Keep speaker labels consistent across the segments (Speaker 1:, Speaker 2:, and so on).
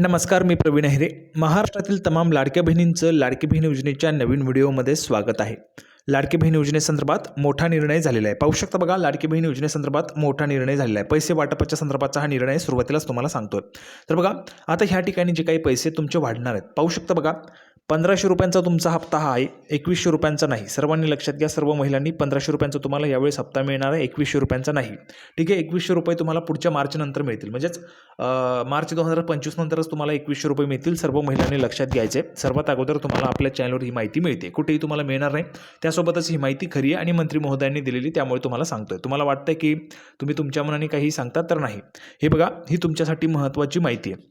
Speaker 1: नमस्कार मी प्रवीण अहिरे महाराष्ट्रातील तमाम लाडक्या बहिणींचं लाडकी बहीण योजनेच्या नवीन व्हिडिओमध्ये स्वागत आहे. लाडकी बहीण योजनेसंदर्भात मोठा निर्णय झालेला आहे. पाहू शकता बघा लाडकी बहीण योजनेसंदर्भात मोठा निर्णय झालेला आहे. पैसे वाटपाच्या संदर्भाचा हा निर्णय सुरुवातीलाच तुम्हाला सांगतोय. तर बघा आता ह्या ठिकाणी जे काही पैसे तुमचे वाढणार आहेत पाहू शकता बघा पंधराशे रुपयांचा तुमचा हप्ता हा आहे एकवीसशे रुपयांचा नाही. सर्वांनी लक्षात घ्या सर्व महिलांनी पंधराशे रुपयांचा तुम्हाला यावेळेस हप्ता मिळणार आहे एकवीसशे रुपयांचा नाही. ठीक आहे एकवीसशे रुपये तुम्हाला पुढच्या मार्चनंतर मिळतील. म्हणजेच मार्च दोन हजार पंचवीस नंतरच तुम्हाला एकवीसशे रुपये मिळतील सर्व महिलांनी लक्षात घ्यायचे. सर्वात अगोदर तुम्हाला आपल्या चॅनलवर ही माहिती मिळते. कुठेही तुम्हाला मिळणार नाही. त्यासोबतच ही माहिती खरी आहे आणि मंत्री महोदयांनी दिलेली त्यामुळे तुम्हाला सांगतोय. तुम्हाला वाटतं की तुम्ही तुमच्या मनाने काही सांगतात तर नाही. हे बघा ही तुमच्यासाठी महत्त्वाची माहिती आहे.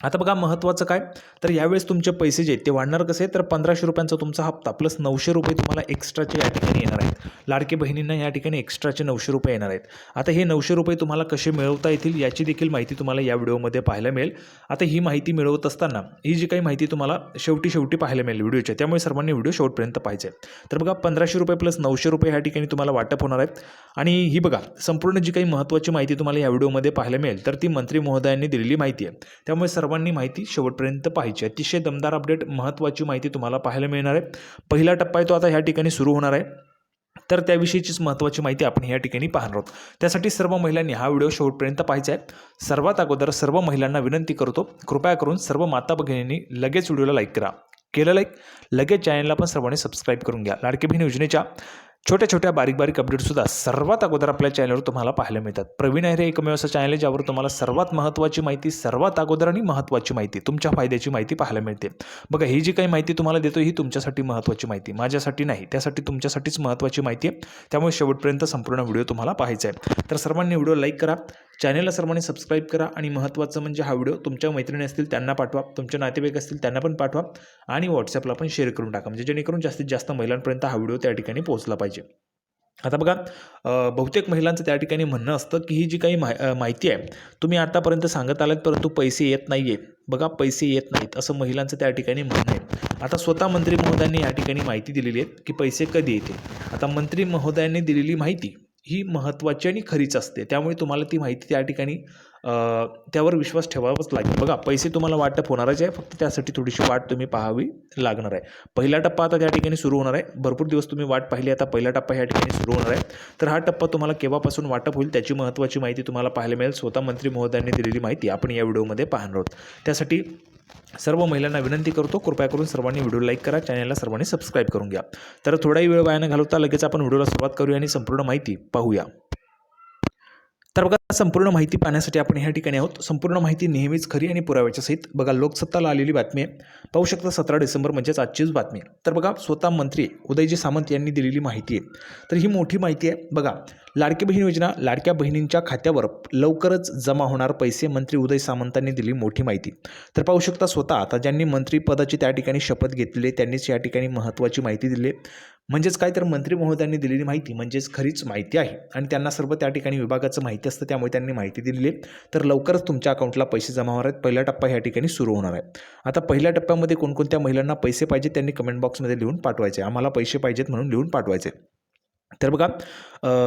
Speaker 1: आता बघा महत्त्वाचं काय? तर यावेळेस तुमचे पैसे जे आहेत ते वाढणार कसे? तर पंधराशे रुपयांचा तुमचा हप्ता प्लस नऊशे रुपये तुम्हाला एक्स्ट्राचे या ठिकाणी येणार आहेत. लाडके बहिणींना या ठिकाणी एक्स्ट्राचे नऊशे रुपये येणार आहेत. आता हे नऊशे रुपये तुम्हाला कसे मिळवता येतील याची देखील माहिती तुम्हाला या व्हिडिओमध्ये पाहायला मिळेल. आता ही माहिती मिळवत असताना ही जी काही माहिती तुम्हाला शेवटी शेवटी पाहायला मिळेल व्हिडिओच्या त्यामुळे सर्वांनी व्हिडिओ शेवटपर्यंत पाहिजे तर बघा पंधराशे रुपये प्लस नऊशे रुपये ह्या ठिकाणी तुम्हाला वाटप होणार आहेत. आणि ही बघा संपूर्ण जी काही महत्त्वाची माहिती तुम्हाला या व्हिडिओमध्ये पाहायला मिळेल तर ती मंत्री महोदयांनी दिलेली माहिती आहे. त्यामुळे सर्व सर्वांनी माहिती शेवटपर्यंत पाहिजे अतिशय दमदार अपडेट महत्त्वाची माहिती तुम्हाला पाहायला मिळणार आहे. पहिला टप्पा आहे तो आता ह्या ठिकाणी सुरू होणार आहे. तर त्याविषयीचीच महत्त्वाची माहिती आपण या ठिकाणी पाहणार आहोत. त्यासाठी सर्व महिलांनी हा व्हिडिओ शेवटपर्यंत पाहायचा आहे. सर्वात अगोदर सर्व महिलांना विनंती करतो कृपया करून सर्व माता भगिनींनी लगेच व्हिडिओला लाईक करा. केलं लाईक लगेच चॅनलला पण सर्वांनी सबस्क्राईब करून घ्या. लाडकी बहीण योजनेच्या छोट्या छोट्या बारीक बारीक अपडेटसुद्धा सर्वात अगोदर आपल्या चॅनलवर तुम्हाला पाहायला मिळतात. प्रवीण आहे एकमेव असं चॅनल आहे ज्यावर तुम्हाला सर्वात महत्त्वाची माहिती सर्वात अगोदर आणि महत्त्वाची माहिती तुमच्या फायद्याची माहिती पाहायला मिळते. बघा ही जी काही माहिती तुम्हाला देतो ही तुमच्यासाठी महत्त्वाची माहिती. माझ्यासाठी नाही त्यासाठी तुमच्यासाठीच महत्त्वाची माहिती आहे. त्यामुळे शेवटपर्यंत संपूर्ण व्हिडिओ तुम्हाला पाहायचा आहे. तर सर्वांनी व्हिडिओ लाईक करा. चॅनलला सर्वांनी सबस्क्राईब करा आणि महत्त्वाचं म्हणजे हा व्हिडिओ तुमच्या मैत्रिणी असतील त्यांना पाठवा तुमच्या नातेवाईक असतील त्यांना पण पाठवा आणि व्हॉट्सअपला पण शेअर करून टाका म्हणजे जेणेकरून जास्तीत जास्त महिलांपर्यंत हा व्हिडिओ त्या ठिकाणी पोहोचला पाहिजे. आता बघा बहुतेक महिलांचं त्या ठिकाणी म्हणणं असतं की ही जी काही माहि माहिती आहे तुम्ही आतापर्यंत सांगत आलात परंतु पैसे येत नाही आहेत बघा पैसे येत नाहीत असं महिलांचं त्या ठिकाणी म्हणणं आहे. आता स्वतः मंत्री महोदयांनी या ठिकाणी माहिती दिलेली आहे की पैसे कधी येतील? आता मंत्री महोदयांनी दिलेली माहिती ही महत्त्वाची आणि खरीच असते. त्यामुळे तुम्हाला ती माहिती त्या ठिकाणी त्यावर विश्वास ठेवावाच लागेल. बघा पैसे तुम्हाला वाटप होणारच आहे फक्त त्यासाठी थोडीशी वाट तुम्ही पाहावी लागणार आहे. पहिला टप्पा आता त्या ठिकाणी सुरू होणार आहे. भरपूर दिवस तुम्ही वाट पाहिली आता पहिला टप्पा ह्या ठिकाणी सुरू होणार आहे. तर हा टप्पा तुम्हाला केव्हापासून वाटप होईल त्याची महत्त्वाची माहिती तुम्हाला पाहायला मिळेल. स्वतः मंत्री महोदयांनी दिलेली माहिती आपण या व्हिडिओमध्ये पाहणार आहोत. त्यासाठी सर्व महिलांना विनंती करतो कृपया करून सर्वांनी व्हिडिओ लाईक करा चॅनलला सर्वांनी सबस्क्राईब करून घ्या. तर थोडाही वेळ वायानं घालवता लगेच आपण व्हिडिओला सुरुवात करूया आणि संपूर्ण माहिती पाहूया. तर बघा संपूर्ण माहिती पाहण्यासाठी आपण ह्या ठिकाणी आहोत. संपूर्ण माहिती नेहमीच खरी आणि पुराव्याच्या सहित. बघा लोकसत्ताला आलेली बातमी आहे. पाहू शकता सतरा डिसेंबर म्हणजेच आजचीच बातमी आहे. तर बघा स्वतः मंत्री उदयजी सामंत यांनी दिलेली माहिती आहे. तर ही मोठी माहिती आहे. बघा लाडकी बहीण योजना लाडक्या बहिणींच्या खात्यावर लवकरच जमा होणार पैसे मंत्री उदय सामंतांनी दिली मोठी माहिती. तर पाहू शकता स्वतः आता ज्यांनी मंत्रीपदाची त्या ठिकाणी शपथ घेतली त्यांनीच या ठिकाणी महत्त्वाची माहिती दिली म्हणजेच काय तर मंत्री महोदयांनी दिलेली माहिती म्हणजेच खरीच माहिती आहे. आणि त्यांना सर्व त्या ठिकाणी विभागाचं माहिती असतं त्यामुळे त्यांनी माहिती दिलेली आहे. तर लवकरच तुमच्या अकाउंटला पैसे जमा होणार आहेत. पहिला टप्पा ह्या ठिकाणी सुरू होणार आहे. आता पहिल्या टप्प्यामध्ये कोणकोणत्या महिलांना पैसे पाहिजेत त्यांनी कमेंट बॉक्समध्ये लिहून पाठवायचे आम्हाला पैसे पाहिजेत म्हणून लिहून पाठवायचे तर बघा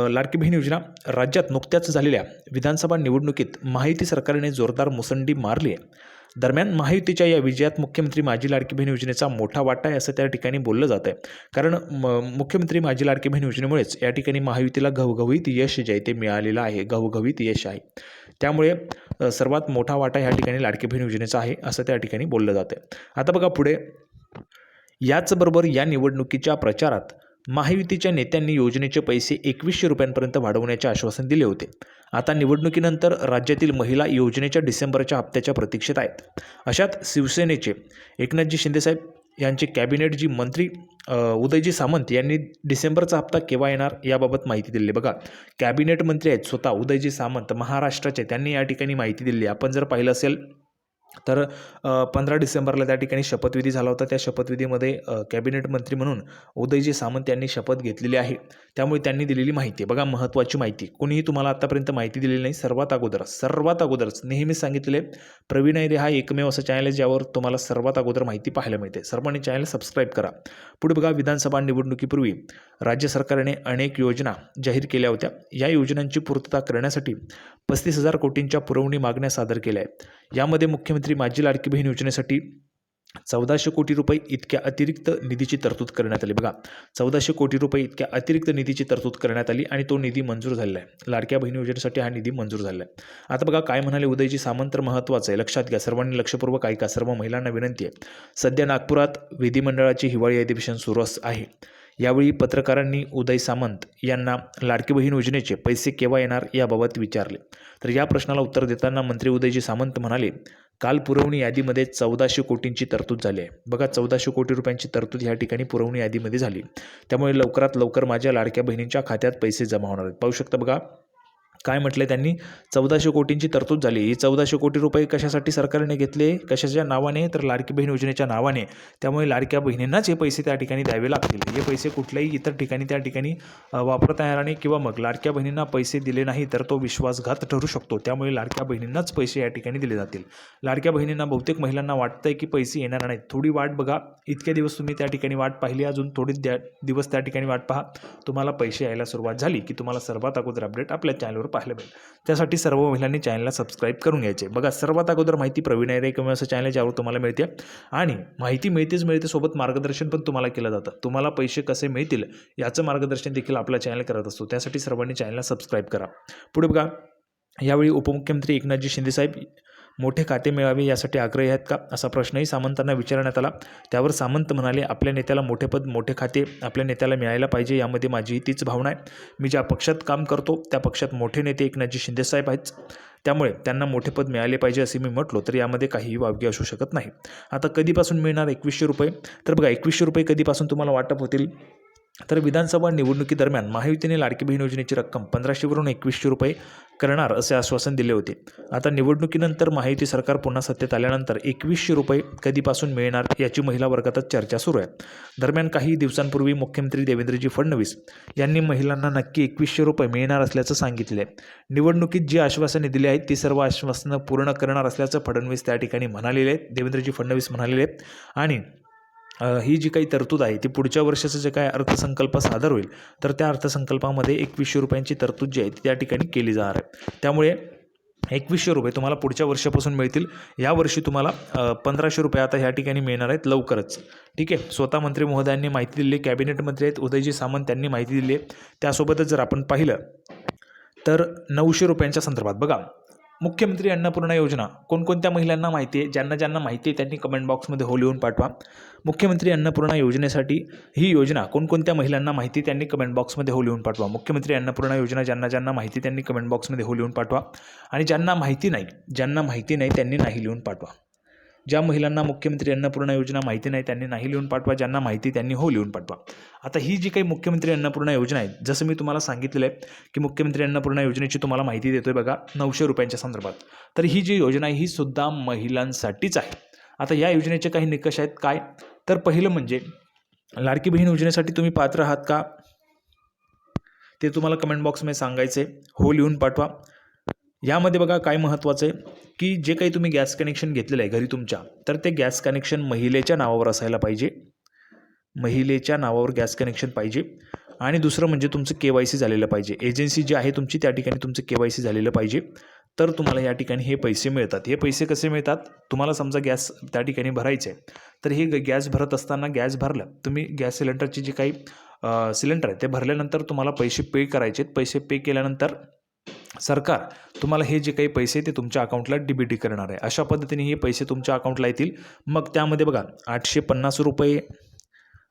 Speaker 1: लाडकी बहीण योजना राज्यात नुकत्याच झालेल्या विधानसभा निवडणुकीत महायुती सरकारने जोरदार मुसंडी मारली आहे. दरम्यान महायुतीच्या या विजयात मुख्यमंत्री माझी लाडकी बहीण योजनेचा मोठा वाटा आहे असं त्या ठिकाणी बोललं जात आहे कारण म मुख्यमंत्री माझी लाडकी बहीण योजनेमुळेच या ठिकाणी महायुतीला घवघवीत यश जे आहे ते मिळालेलं आहे घवघवीत यश आहे. त्यामुळे सर्वात मोठा वाटा ह्या ठिकाणी लाडकी बहीण योजनेचा आहे असं त्या ठिकाणी बोललं जातं आहे आता बघा पुढे याचबरोबर या निवडणुकीच्या प्रचारात महायुतीच्या नेत्यांनी योजनेचे पैसे एकवीसशे रुपयांपर्यंत वाढवण्याचे आश्वासन दिले होते आता निवडणुकीनंतर राज्यातील महिला योजनेच्या डिसेंबरच्या हप्त्याच्या प्रतीक्षेत आहेत अशात शिवसेनेचे एकनाथजी शिंदेसाहेब यांचे कॅबिनेट जी मंत्री उदयजी सामंत यांनी डिसेंबरचा हप्ता केव्हा येणार याबाबत माहिती दिली आहे. बघा कॅबिनेट मंत्री आहेत स्वतः उदयजी सामंत महाराष्ट्राचे त्यांनी या ठिकाणी माहिती दिली आहे. आपण जर पाहिलं असेल तर पंधरा डिसेंबरला त्या ठिकाणी शपथविधी झाला होता. त्या शपथविधीमध्ये कॅबिनेट मंत्री म्हणून उदयजी सामंत यांनी शपथ घेतलेली आहे. त्यामुळे त्यांनी दिलेली माहिती बघा महत्त्वाची माहिती. कोणीही तुम्हाला आत्तापर्यंत माहिती दिलेली नाही सर्वात अगोदर सर्वात अगोदरच नेहमीच सांगितलेले प्रवीण ऐरे हा एकमेव असं चॅनल आहे ज्यावर तुम्हाला सर्वात अगोदर माहिती पाहायला मिळते. सर्वांनी चॅनल सबस्क्राईब करा. पुढे बघा विधानसभा निवडणुकीपूर्वी राज्य सरकारने अनेक योजना जाहीर केल्या होत्या. या योजनांची पूर्तता करण्यासाठी पस्तीस हजार कोटींच्या पुरवणी मागण्या सादर केल्या आहेत. यामध्ये मुख्यमंत्री माझी लाडकी बहीण योजनेसाठी चौदाशे कोटी रुपये इतक्या अतिरिक्त निधीची तरतूद करण्यात आली. बघा चौदाशे कोटी रुपये इतक्या अतिरिक्त निधीची तरतूद करण्यात आली आणि तो निधी मंजूर झालेला आहे. लाडक्या बहिणी योजनेसाठी हा निधी मंजूर झालेला आहे. आता बघा काय म्हणाले उदयजी सामंत तर महत्त्वाचं आहे. लक्षात घ्या सर्वांनी लक्षपूर्वक ऐका. सर्व महिलांना विनंती आहे. सध्या नागपुरात विधिमंडळाची हिवाळी अधिवेशन सुरू अस- आहे. यावेळी पत्रकारांनी उदय सामंत यांना लाडकी बहीण योजनेचे पैसे केव्हा येणार याबाबत विचारले. तर या प्रश्नाला उत्तर देताना मंत्री उदयजी सामंत म्हणाले काल पुरवणी यादीमध्ये चौदाशे कोटींची तरतूद झाली आहे. बघा चौदाशे कोटी रुपयांची तरतूद ह्या ठिकाणी पुरवणी यादीमध्ये झाली. त्यामुळे लवकरात लवकर माझ्या लाडक्या बहिणींच्या खात्यात पैसे जमा होणार आहेत. पाहू शकता बघा काय म्हटलं त्यांनी? चौदाशे कोटींची तरतूद झाली. ही चौदाशे कोटी रुपये कशासाठी सरकारने घेतले? कशाच्या नावाने? तर लाडकी बहीण योजनेच्या नावाने. त्यामुळे लाडक्या बहिणींनाच हे पैसे त्या ठिकाणी द्यावे लागतील. हे पैसे कुठल्याही इतर ठिकाणी त्या ठिकाणी वापरता येणार नाही किंवा मग लाडक्या बहिणींना पैसे दिले नाही तर तो विश्वासघात ठरू शकतो. त्यामुळे लाडक्या बहिणींनाच पैसे या ठिकाणी दिले जातील. लाडक्या बहिणींना बहुतेक महिलांना वाटतंय की पैसे येणार नाहीत. थोडी वाट बघा. इतके दिवस तुम्ही त्या ठिकाणी वाट पाहिली. अजून थोडी द्या दिवस त्या ठिकाणी वाट पहा. तुम्हाला पैसे यायला सुरुवात झाली की तुम्हाला सर्वात अगोदर अपडेट आपल्या चॅनलवर पाहिलं मिळेल. त्यासाठी सर्व महिलांनी चॅनलला सबस्क्राईब करून घ्यायचे. बघा सर्वात अगोदर माहिती प्रवीण आहे किंवा असं चॅनल ज्यावर तुम्हाला मिळते. आणि माहिती मिळतेच मिळते सोबत मार्गदर्शन पण तुम्हाला केलं जातं. तुम्हाला पैसे कसे मिळतील याचं मार्गदर्शन देखील आपला चॅनल करत असतो. त्यासाठी सर्वांनी चॅनलला सबस्क्राईब करा. पुढे बघा यावेळी उपमुख्यमंत्री एकनाथजी शिंदेसाहेब मोठे खाते मिळावे यासाठी आग्रही आहेत का? असा प्रश्नही सामंतांना विचारण्यात आला. त्यावर सामंत म्हणाले आपल्या नेत्याला मोठे पद मोठे खाते आपल्या नेत्याला मिळायला पाहिजे यामध्ये माझी तीच भावना आहे. मी ज्या पक्षात काम करतो त्या पक्षात मोठे नेते एकनाथजी शिंदेसाहेब आहेच त्यामुळे त्यांना मोठे पद मिळाले पाहिजे असे मी म्हटलो तर यामध्ये काहीही वावगी असू शकत नाही. आता कधीपासून मिळणार एकवीसशे रुपये? तर बघा एकवीसशे रुपये कधीपासून तुम्हाला वाटप होतील? तर विधानसभा निवडणुकीदरम्यान महायुतीने लाडकी बहीण योजनेची रक्कम पंधराशेवरून एकवीसशे रुपये करणार असे आश्वासन दिले होते. आता निवडणुकीनंतर महायुती सरकार पुन्हा सत्तेत आल्यानंतर एकवीसशे रुपये कधीपासून मिळणार याची महिला वर्गातच चर्चा सुरू आहे. दरम्यान काही दिवसांपूर्वी मुख्यमंत्री देवेंद्रजी फडणवीस यांनी महिलांना नक्की एकवीसशे रुपये मिळणार असल्याचं सांगितले. आहे निवडणुकीत जी आश्वासने दिली आहेत ती सर्व आश्वासनं पूर्ण करणार असल्याचं फडणवीस त्या ठिकाणी म्हणालेले आहेत. देवेंद्रजी फडणवीस म्हणालेले आहेत. आणि ही जी काही तरतूद आहे ती पुढच्या वर्षाचं जे काय अर्थसंकल्प सादर होईल तर त्या अर्थसंकल्पामध्ये एकवीसशे रुपयांची तरतूद जी आहे ती त्या ठिकाणी केली जाणार आहे. त्यामुळे एकवीसशे रुपये तुम्हाला पुढच्या वर्षापासून मिळतील. यावर्षी तुम्हाला पंधराशे रुपये आता ह्या ठिकाणी मिळणार आहेत लवकरच. ठीक आहे? स्वतः मंत्री महोदयांनी माहिती दिली कॅबिनेट मंत्री आहेत उदयजी सामंत त्यांनी माहिती दिली आहे. त्यासोबतच जर आपण पाहिलं तर नऊशे रुपयांच्या संदर्भात बघा मुख्यमंत्री अन्नपूर्णा योजना. कोणकोणत्या महिलांना माहिती आहे? ज्यांना ज्यांना माहिती आहे त्यांनी कमेंट बॉक्समध्ये हो लिहून पाठवा. मुख्यमंत्री अन्नपूर्णा योजनेसाठी ही योजना कोणकोणत्या महिलांना माहिती आहे त्यांनी कमेंट बॉक्समध्ये हो लिहून पाठवा. मुख्यमंत्री अन्नपूर्णा योजना ज्यांना ज्यांना माहिती त्यांनी कमेंट बॉक्समध्ये हो लिहून पाठवा. आणि ज्यांना माहिती नाही ज्यांना माहिती नाही त्यांनी नाही लिहून पाठवा. ज्या महिलांना मुख्यमंत्री अन्नपूर्णा योजना माहिती नाही त्यांनी नाही लिहून पाठवा ज्यांना माहिती त्यांनी हो लिहून पाठवा. आता ही जी काही मुख्यमंत्री अन्नपूर्णा योजना आहे जसं मी तुम्हाला सांगितलेलं आहे की मुख्यमंत्री अन्नपूर्णा योजनेची तुम्हाला माहिती देतो आहे बघा नऊशे रुपयांच्या संदर्भात. तर ही जी योजना आहे ही सुद्धा महिलांसाठीच आहे. आता या योजनेचे काही निकष आहेत काय? तर पहिलं म्हणजे लाडकी बहीण योजनेसाठी तुम्ही पात्र आहात का? ते तुम्हाला कमेंट बॉक्समध्ये सांगायचं आहे हो लिहून पाठवा. यामध्ये बघा काय महत्त्वाचं आहे. की जे काही तुम्ही गॅस कनेक्शन घेतलेलं आहे घरी तुमच्या तर ते गॅस कनेक्शन महिलेच्या नावावर असायला पाहिजे. महिलेच्या नावावर गॅस कनेक्शन पाहिजे. आणि दुसरं म्हणजे तुमचं के वाय सी झालेलं पाहिजे. एजन्सी जी आहे तुमची त्या ठिकाणी तुमचं के वाय सी झालेलं पाहिजे. तर तुम्हाला या ठिकाणी हे पैसे मिळतात. हे पैसे कसे मिळतात? तुम्हाला समजा गॅस त्या ठिकाणी भरायचे आहे तर हे ग- गॅस भरत असताना गॅस भरलं. तुम्ही गॅस सिलेंडरची जी काही सिलेंडर आहे ते भरल्यानंतर तुम्हाला पैसे पे करायचे आहेत पैसे पे केल्यानंतर सरकार तुम्हाला हे जे काही पैसे ते तुमच्या अकाउंटला डी बी करणार आहे. अशा पद्धतीने हे पैसे तुमच्या अकाउंटला येतील. मग त्यामध्ये बघा आठशे पन्नास रुपये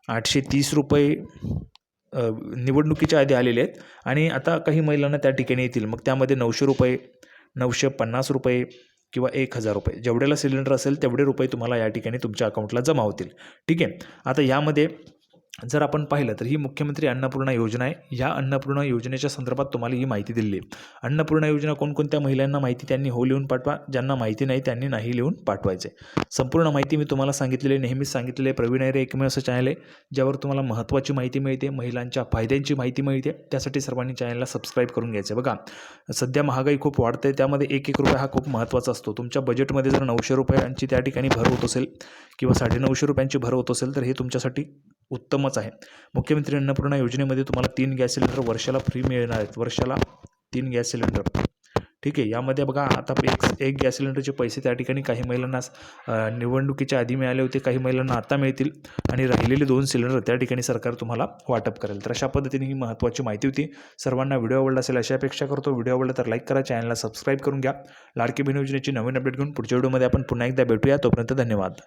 Speaker 1: आठशे तीस रुपये निवडणुकीच्या आधी आलेले आहेत. आणि आता काही महिलांना त्या ठिकाणी येतील. मग त्यामध्ये नऊशे रुपये नऊशे पन्नास रुपये किंवा एक हजार रुपये. जेवढ्याला सिलेंडर असेल तेवढे रुपये तुम्हाला या ठिकाणी तुमच्या अकाउंटला जमा होतील. ठीक आहे? आता यामध्ये जर आपण पाहिलं तर ही मुख्यमंत्री अन्नपूर्णा योजना आहे. ह्या अन्नपूर्णा योजनेच्या संदर्भात तुम्हाला ही माहिती दिली आहे. अन्नपूर्णा योजना कोणकोणत्या महिलांना माहिती त्यांनी हो लिहून पाठवा. ज्यांना माहिती नाही त्यांनी नाही लिहून पाठवायचे. संपूर्ण माहिती मी तुम्हाला सांगितलेली आहे, नेहमीच सांगितलेली आहे. प्रवीण आयरे एकमेव असं चॅनल आहे ज्यावर तुम्हाला महत्त्वाची माहिती मिळते महिलांच्या फायद्यांची माहिती मिळते. त्यासाठी सर्वांनी चॅनलला सबस्क्राईब करून घ्यायचं आहे. बघा सध्या महागाई खूप वाढते. त्यामध्ये एक एक रुपया हा खूप महत्त्वाचा असतो. तुमच्या बजेटमध्ये जर नऊशे रुपयांची त्या ठिकाणी भर होत असेल किंवा साडेनऊशे रुपयांची भर होत असेल तर हे तुमच्यासाठी उत्तमच आहे. मुख्यमंत्री अन्नपूर्णा योजनेमध्ये तुम्हाला तीन गॅस सिलेंडर वर्षाला फ्री मिळणार आहेत. वर्षाला तीन गॅस सिलेंडर. ठीक आहे यामध्ये बघा आता एक एक गॅस सिलेंडरचे पैसे त्या ठिकाणी काही महिलांना निवडणुकीच्या आधी मिळाले होते काही महिलांना आता मिळतील आणि राहिलेले दोन सिलेंडर त्या ठिकाणी सरकार तुम्हाला वाटप करेल. तर अशा पद्धतीने ही महत्त्वाची माहिती होती. सर्वांना व्हिडिओ आवडला असेल अशी अपेक्षा करतो. व्हिडिओ आवडला तर लाईक करा चॅनलला सबस्क्राईब करून घ्या. लाडकी बहीण योजनेची नवीन अपडेट घेऊन पुढच्या व्हिडिओमध्ये आपण पुन्हा एकदा भेटूया. तोपर्यंत धन्यवाद.